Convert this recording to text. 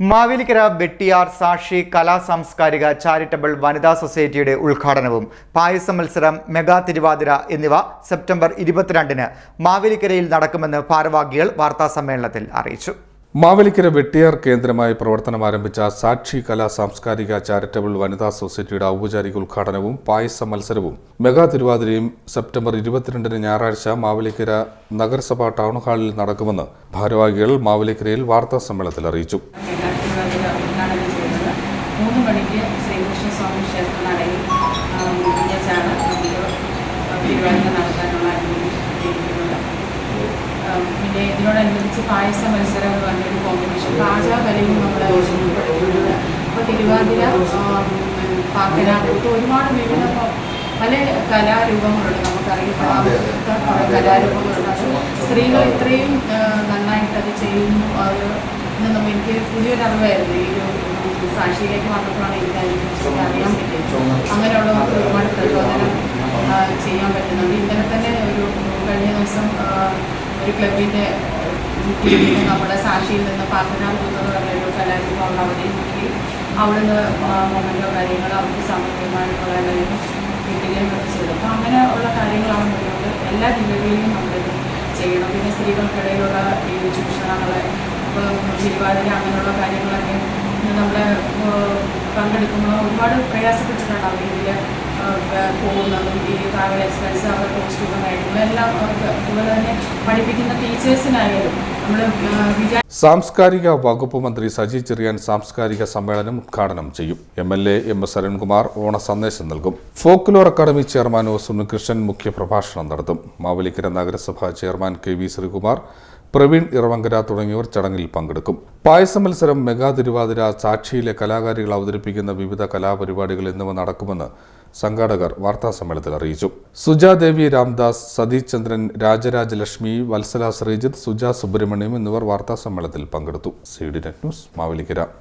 മാവേലിക്കര വെട്ടിയാർ സാക്ഷി കലാ സാംസ്കാരിക ചാരിറ്റബിൾ വനിതാ സൊസൈറ്റിയുടെ ഉദ്ഘാടനവും പായസ മത്സരം മെഗാ തിരുവാതിര എന്നിവ സെപ്റ്റംബർ ഇരുപത്തിരണ്ടിന് മാവേലിക്കരയിൽ നടക്കുമെന്ന് ഭാരവാഹികൾ വാർത്താസമ്മേളനത്തിൽ അറിയിച്ചു. മാവേലിക്കര വെട്ടിയാർ കേന്ദ്രമായി പ്രവർത്തനം ആരംഭിച്ച സാക്ഷി കലാ സാംസ്കാരിക ചാരിറ്റബിൾ വനിതാ സൊസൈറ്റിയുടെ ഔപചാരിക ഉദ്ഘാടനവും പായസ മത്സരവും മെഗാ തിരുവാതിരയും സെപ്റ്റംബർ ഇരുപത്തിരണ്ടിന് ഞായറാഴ്ച മാവേലിക്കര നഗരസഭാ ടൗൺ ഹാളിൽ നടക്കുമെന്ന് ഭാരവാഹികൾ മാവേലിക്കരയിൽ വാർത്താ സമ്മേളനത്തിൽ അറിയിച്ചു. മെഗാ ഉദ്ഘാടനം ചെയ്യുന്നത് മൂന്ന് മണിക്ക് ശ്രീകൃഷ്ണ സ്വാമി ക്ഷേത്ര നടയിൽ പിന്നെ ഇതിനോടനുബന്ധിച്ച് പായസ മത്സരം എന്ന് പറഞ്ഞൊരു കോമ്പറ്റീഷൻ പാചകകലയും നമ്മൾ ഉൾപ്പെടുത്തിയിട്ടുണ്ട് അപ്പോൾ തിരുവാതിര പാക്കര പാക്കനാകൂത്ത് ഒരുപാട് വിവിധ പല കലാരൂപങ്ങളുണ്ട് കുറേ കലാരൂപങ്ങളുണ്ട്. അത് സ്ത്രീകൾ ഇത്രയും നന്നായിട്ട് അത് ചെയ്യുന്നു. അത് ഇന്ന് നമ്മൾ എനിക്ക് പുതിയൊരു അറിവായിരുന്നു ഈ ഒരു സാക്ഷിയിലേക്ക് വന്നപ്പോഴാണ് എനിക്ക് അതിനെക്കുറിച്ച് അറിയാൻ പറ്റിയത്. ഒരു ക്ലബിന്റെ നമ്മുടെ സാക്ഷിയിൽ നിന്ന് പറയുന്നത് എന്ന് പറഞ്ഞ ഒരു കലാരൂപം അവതരിപ്പിക്കുകയും അവിടുന്ന് മൊമെന്റോ കാര്യങ്ങൾ അവർക്ക് സമർപ്പിക്കാനുള്ള കാര്യങ്ങൾ കിട്ടുകയും ഒക്കെ ചെയ്തു അപ്പോൾ അങ്ങനെ ഉള്ള കാര്യങ്ങളാണ് മുന്നോട്ട് എല്ലാ ജില്ലകളിലും നമ്മളിത് ചെയ്യണം. പിന്നെ സ്ത്രീകൾക്കിടയിലുള്ള ഈ ചൂഷണങ്ങൾ ഇപ്പോൾ തിരുവാതിര അങ്ങനെയുള്ള കാര്യങ്ങളൊക്കെ നമ്മൾ പങ്കെടുക്കുമ്പോൾ ഒരുപാട് പ്രയാസപ്പെട്ടിട്ടുണ്ടാവും ഇതിൽ പോകുന്നതും. ഈ ട്രാവൽ എക്സ്പെൻസ് അവരുടെ കാര്യങ്ങളും സാംസ്കാരിക വകുപ്പ് മന്ത്രി സജി ചെറിയാൻ സാംസ്കാരിക സമ്മേളനം ഉദ്ഘാടനം ചെയ്യും. M L A M S Arunkumar ഓണ സന്ദേശം നൽകും. Folklore academy chairman O Sunikrishnan മുഖ്യപ്രഭാഷണം നടത്തും. മാവലിക്കര നഗരസഭാ chairman K V Sreekumar Praveen Iravankara തുടങ്ങിയവർ ചടങ്ങിൽ പങ്കെടുക്കും. പായസ മത്സരം മെഗാ തിരുവാതിര സാക്ഷിയിലെ കലാകാരികൾ അവതരിപ്പിക്കുന്ന വിവിധ കലാപരിപാടികൾ എന്നിവ നടക്കുമെന്ന് സംഘാടകർ വാർത്താസമ്മേളനത്തിൽ അറിയിച്ചു. സുജാദേവി രാംദാസ് സതീഷ് ചന്ദ്രൻ രാജരാജലക്ഷ്മി വത്സല ശ്രീജിത്ത് സുജാ സുബ്രഹ്മണ്യം എന്നിവർ വാർത്താസമ്മേളനത്തിൽ പങ്കെടുത്തു. C D net news Mavelikkara.